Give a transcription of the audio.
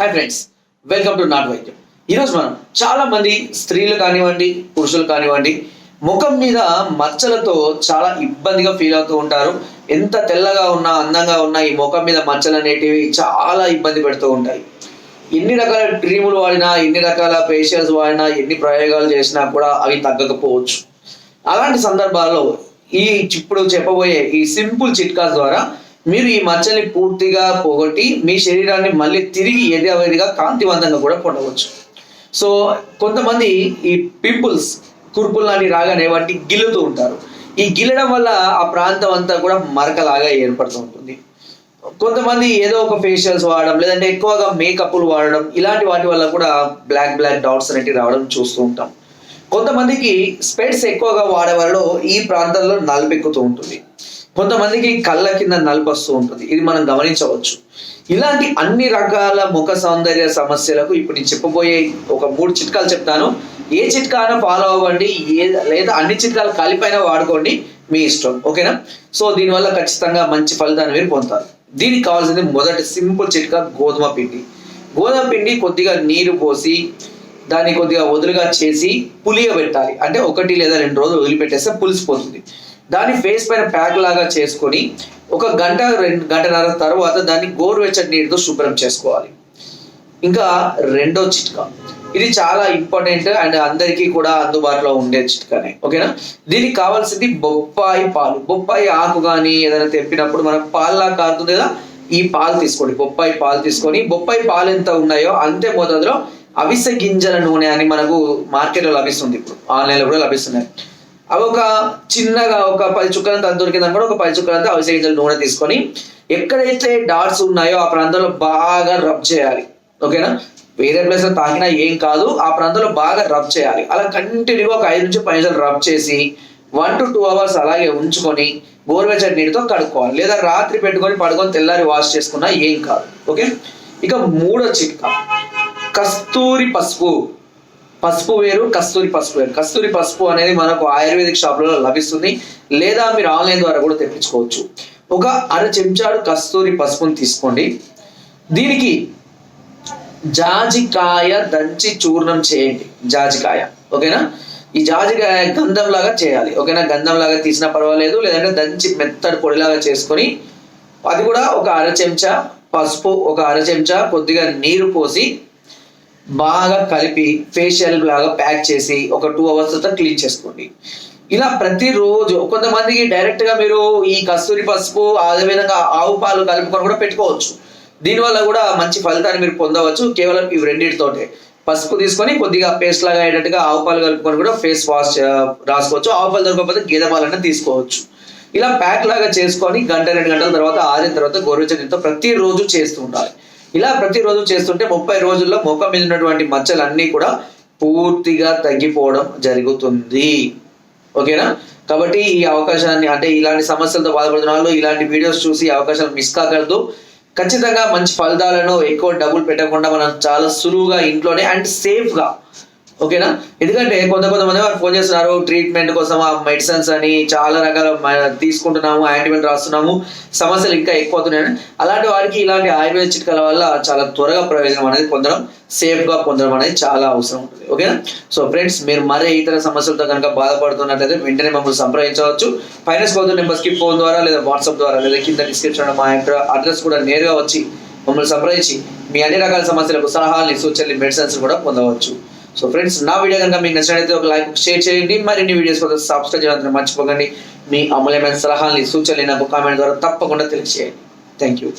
Hi friends welcome to నాట్ వైద్యం ఈరోజు మనం చాలా మంది స్త్రీలు కానివ్వండి పురుషులు కానివ్వండి ముఖం మీద మచ్చలతో చాలా ఇబ్బందిగా ఫీల్ అవుతూ ఉంటారు. ఎంత తెల్లగా ఉన్నా అందంగా ఉన్నా ఈ ముఖం మీద మచ్చలు అనేటివి చాలా ఇబ్బంది పెడుతూ ఉంటాయి. ఎన్ని రకాల క్రీములు వాడినా ఎన్ని రకాల ఫేషియల్స్ వాడినా ఎన్ని ప్రయోగాలు చేసినా కూడా అవి తగ్గకపోవచ్చు. అలాంటి సందర్భాల్లో ఈ ఇప్పుడు చెప్పబోయే ఈ సింపుల్ చిట్కాస్ ద్వారా మీరు ఈ మచ్చని పూర్తిగా పోగొట్టి మీ శరీరాన్ని మళ్ళీ తిరిగి యథావిధిగా కాంతివంతంగా కూడా పొందవచ్చు. సో కొంతమంది ఈ పింపుల్స్ కుర్పుల్ లాంటి రాగానే వాటిని గిల్లుతూ ఉంటారు. ఈ గిల్లడం వల్ల ఆ ప్రాంతం అంతా కూడా మరకలాగా ఏర్పడుతూ ఉంటుంది. కొంతమంది ఏదో ఒక ఫేషియల్స్ వాడడం లేదంటే ఎక్కువగా మేకప్లు వాడడం ఇలాంటి వాటి వల్ల కూడా బ్లాక్ బ్లాక్ డాట్స్ అనేటివి రావడం చూస్తూ ఉంటాం. కొంతమందికి స్పెట్స్ ఎక్కువగా వాడే వాళ్ళలో ఈ ప్రాంతంలో నలుపెక్కుతూ ఉంటుంది. కొంతమందికి కళ్ళ కింద నలుపు వస్తూ ఉంటుంది. ఇది మనం గమనించవచ్చు. ఇలాంటి అన్ని రకాల ముఖ సౌందర్య సమస్యలకు ఇప్పుడు నేను చెప్పబోయే ఒక మూడు చిట్కాలు చెప్తాను. ఏ చిట్కాను ఫాలో అవ్వండి. ఏ లేదా అన్ని చిట్కాలు కలిపైనా వాడుకోండి. మీ ఇష్టం. ఓకేనా? సో దీనివల్ల ఖచ్చితంగా మంచి ఫలితాన్ని మీరు పొందుతారు. దీనికి కావాల్సింది మొదటి సింపుల్ చిట్కా గోధుమ పిండి. గోధుమ పిండి కొద్దిగా నీరు పోసి దాన్ని కొద్దిగా వదులుగా చేసి పులియబెట్టాలి. అంటే ఒకటి లేదా రెండు రోజులు వదిలిపెట్టేస్తే పులిసిపోతుంది. దాన్ని ఫేస్ పైన ప్యాక్ లాగా చేసుకొని ఒక గంట రెండు గంటన్నర తర్వాత దాన్ని గోరువెచ్చటి నీటితో శుభ్రం చేసుకోవాలి. ఇంకా రెండో చిట్కా. ఇది చాలా ఇంపార్టెంట్ అండ్ అందరికీ కూడా అందుబాటులో ఉండే చిట్కానే. ఓకేనా? దీనికి కావాల్సింది బొప్పాయి పాలు. బొప్పాయి ఆకు కానీ ఏదైనా తెప్పినప్పుడు మనకు పాల్లా కారుతుంది కదా ఈ పాలు తీసుకోండి. బొప్పాయి పాలు తీసుకొని బొప్పాయి పాలు ఎంత ఉన్నాయో అంతే మోతాదులో అవిసె గింజల నూనె అని మనకు మార్కెట్లో లభిస్తుంది ఇప్పుడు. ఆన్లైన్లో కూడా లభిస్తున్నాయి. అవి ఒక చిన్నగా ఒక పది చుక్కలంత దొరికిందని కూడా ఒక పది చుక్కలంత అవిసె గింజల నూనె తీసుకొని. ఎక్కడైతే డాట్స్ ఉన్నాయో ఆ ప్రాంతంలో బాగా రబ్ చేయాలి. ఓకేనా? వేరే ప్లేస్లో తాకినా ఏం కాదు ఆ ప్రాంతంలో బాగా రబ్ చేయాలి. అలా కంటిన్యూగా ఒక ఐదు నుంచి పది నిమిషాలు రబ్ చేసి వన్ టు టూ అవర్స్ అలాగే ఉంచుకొని గోరువెచ్చటి నీటితో కడుక్కోవాలి. లేదా రాత్రి పెట్టుకొని పడుకొని తెల్లారి వాష్ చేసుకున్నా ఏం కాదు. ఓకే? ఇక మూడో చిట్కా. కస్తూరి పసుపు. పసుపు వేరు కస్తూరి పసుపు వేరు. కస్తూరి పసుపు అనేది మనకు ఆయుర్వేదిక్ షాప్లలో లభిస్తుంది. లేదా మీరు ఆన్లైన్ ద్వారా కూడా తెప్పించుకోవచ్చు. ఒక అర చెంచాడు కస్తూరి పసుపుని తీసుకోండి. దీనికి జాజికాయ దంచి చూర్ణం చేయండి. జాజికాయ ఓకేనా? ఈ జాజికాయ గంధం లాగా చేయాలి. ఓకేనా? గంధం లాగా తీసినా పర్వాలేదు. లేదంటే దంచి మెత్తడి పొడిలాగా చేసుకొని అది కూడా ఒక అర చెంచా పసుపు ఒక అర చెంచా కొద్దిగా నీరు పోసి బాగా కలిపి ఫేషియల్ లాగా ప్యాక్ చేసి ఒక టూ అవర్స్ తర్వాత క్లీన్ చేసుకోండి. ఇలా ప్రతిరోజు కొంతమందికి డైరెక్ట్గా మీరు ఈ కస్తూరి పసుపు అదే విధంగా ఆవు పాలు కలుపుకొని కూడా పెట్టుకోవచ్చు. దీనివల్ల కూడా మంచి ఫలితాన్ని మీరు పొందవచ్చు. కేవలం ఇవి రెండింటితోటే. పసుపు తీసుకొని కొద్దిగా పేస్ట్ లాగా అయ్యేటట్టుగా ఆవు పాలు కలుపుకొని కూడా ఫేస్ వాష్ రాసుకోవచ్చు. ఆవు పాలు దొరకకపోతే గేదె పాలన్నా తీసుకోవచ్చు. ఇలా ప్యాక్ లాగా చేసుకొని గంట రెండు గంటల తర్వాత ఆరిన తర్వాత గోరువెచ్చనితో ప్రతిరోజు చేస్తూ ఉండాలి. ఇలా ప్రతిరోజు చేస్తుంటే ముప్పై రోజుల్లో ముఖం మీద ఉన్నటువంటి మచ్చలు అన్నీ కూడా పూర్తిగా తగ్గిపోవడం జరుగుతుంది. ఓకేనా? కాబట్టి ఈ అవకాశాన్ని అంటే ఇలాంటి సమస్యలతో బాధపడుతున్న వాళ్ళు ఇలాంటి వీడియోస్ చూసి అవకాశాలు మిస్ కాగలదు. ఖచ్చితంగా మంచి ఫలితాలను ఎక్కువ డబ్బులు పెట్టకుండా మనం చాలా సులువుగా ఇంట్లోనే అండ్ సేఫ్గా ఓకేనా? ఎందుకంటే కొంత కొంతమంది వారు ఫోన్ చేస్తున్నారు ట్రీట్మెంట్ కోసం ఆ మెడిసిన్స్ అని చాలా రకాల తీసుకుంటున్నాము యాంటీబయాటిక్ రాస్తున్నాము సమస్యలు ఇంకా ఎక్కువ అవుతున్నాయని అలాంటి వారికి ఇలాంటి ఆయుర్వేద చిట్కాల వల్ల చాలా త్వరగా ప్రయోజనం అనేది పొందడం సేఫ్గా పొందడం అనేది చాలా అవసరం ఉంటుంది. ఓకేనా? సో ఫ్రెండ్స్ మీరు మరే ఇతర సమస్యలతో కనుక బాధపడుతున్నట్లయితే వెంటనే మమ్మల్ని సంప్రదించవచ్చు. ఫైనాన్స్ కోదు నెంబర్స్కి ఫోన్ ద్వారా లేదా వాట్సాప్ ద్వారా లేదా కింద డిస్క్రిప్షన్ మా యొక్క అడ్రస్ కూడా నేరుగా వచ్చి మమ్మల్ని సంప్రదించి మీ అన్ని రకాల సమస్యలకు సలహాలని సూచనలు మెడిసిన్స్ కూడా పొందవచ్చు. సో ఫ్రెండ్స్ నా వీడియో కనుక మీకు నచ్చినట్లయితే ఒక లైక్ షేర్ చేయండి. మరిన్ని వీడియోస్ కోసం సబ్స్క్రైబ్ చేయడానికి మర్చిపోకండి. మీ అమూల్యమైన సలహాలని సూచనలు నాకు కామెంట్ ద్వారా తప్పకుండా తెలియజేయండి. Thank you